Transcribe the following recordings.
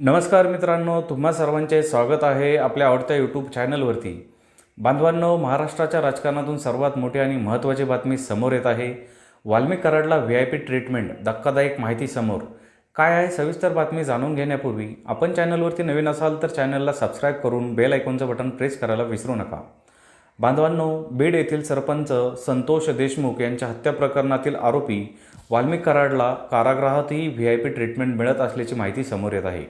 नमस्कार मित्रांनो तुम्हा सर्वांचे स्वागत आहे आपल्या आवडत्या यूट्यूब चॅनलवरती बांधवांनो महाराष्ट्राच्या राजकारणातून सर्वात मोठी आणि महत्त्वाची बातमी समोर येत आहे. वाल्मिक कराडला व्ही आय पी ट्रीटमेंट धक्कादायक माहिती समोर. काय आहे? सविस्तर बातमी जाणून घेण्यापूर्वी आपण चॅनलवरती नवीन असाल तर चॅनलला सबस्क्राईब करून बेल आयकॉनचं बटन प्रेस करायला विसरू नका. बांधवांनो बीड येथील सरपंच संतोष देशमुख यांच्या हत्या प्रकरणातील आरोपी वाल्मिक कराडला कारागृहातही व्ही आय पी ट्रीटमेंट मिळत असल्याची माहिती समोर येत आहे.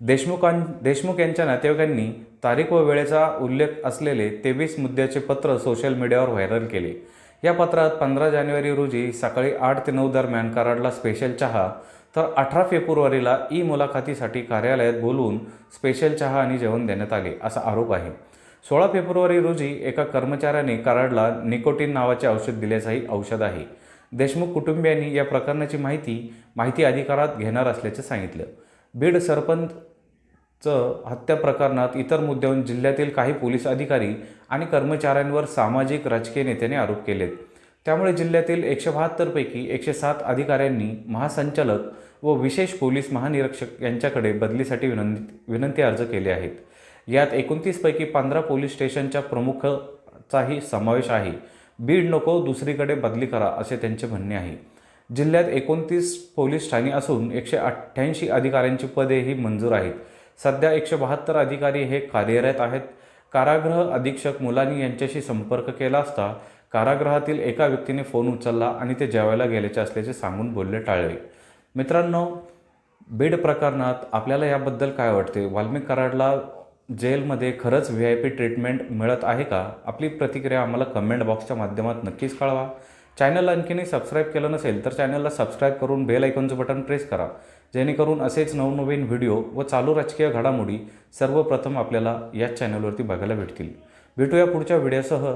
देशमुखां देशमुख यांच्या नातेवाईकांनी तारीख व वेळेचा उल्लेख असलेले तेवीस मुद्द्याचे पत्र सोशल मीडियावर व्हायरल केले. या पत्रात पंधरा जानेवारी रोजी सकाळी आठ ते नऊ दरम्यान कराडला स्पेशल चहा तर अठरा फेब्रुवारीला ई मुलाखतीसाठी कार्यालयात बोलवून स्पेशल चहा आणि जेवण देण्यात आले असा आरोप आहे. सोळा फेब्रुवारी रोजी एका कर्मचाऱ्याने कराडला निकोटीन नावाचे औषध दिल्याचंही औषध आहे. देशमुख कुटुंबियांनी या प्रकरणाची माहिती माहिती अधिकारात घेणार असल्याचे सांगितलं. बीड सरपंच हत्या प्रकरणात इतर मुद्द्यावरून जिल्ह्यातील काही पोलीस अधिकारी आणि कर्मचाऱ्यांवर सामाजिक राजकीय नेत्याने आरोप केलेत. त्यामुळे जिल्ह्यातील एकशे बहात्तरपैकी एकशे सात अधिकाऱ्यांनी महासंचालक व विशेष पोलीस महानिरीक्षक यांच्याकडे बदलीसाठी विनंती विनंती अर्ज केले आहेत. यात एकोणतीसपैकी पंधरा पोलीस स्टेशनच्या प्रमुखचाही समावेश आहे. बीड नको दुसरीकडे बदली करा असे त्यांचे म्हणणे आहे. जिल्ह्यात एकोणतीस पोलीस ठाणे असून एकशे अठ्ठ्याऐंशी अधिकाऱ्यांची पदे ही मंजूर आहेत. सध्या एकशे बहात्तर अधिकारी हे कार्यरत आहेत. कारागृह अधीक्षक मुलानी यांच्याशी संपर्क केला असता कारागृहातील एका व्यक्तीने फोन उचलला आणि ते जेवायला गेल्याचे असल्याचे सांगून बोलले टाळले. मित्रांनो बीड प्रकरणात आपल्याला याबद्दल काय वाटते? वाल्मिक कराडला जेलमध्ये खरंच व्ही आय पी ट्रीटमेंट मिळत आहे का? आपली प्रतिक्रिया आम्हाला कमेंट बॉक्सच्या माध्यमात नक्कीच कळवा. चॅनल आणखीनही सबस्क्राईब केलं नसेल तर चॅनलला सबस्क्राईब करून बेल आयकॉनचं बटन प्रेस करा. जेणेकरून असेच नवनवीन व्हिडिओ व चालू राजकीय घडामोडी सर्वप्रथम आपल्याला याच चॅनलवरती बघायला भेटतील. भेटूया पुढच्या व्हिडिओसह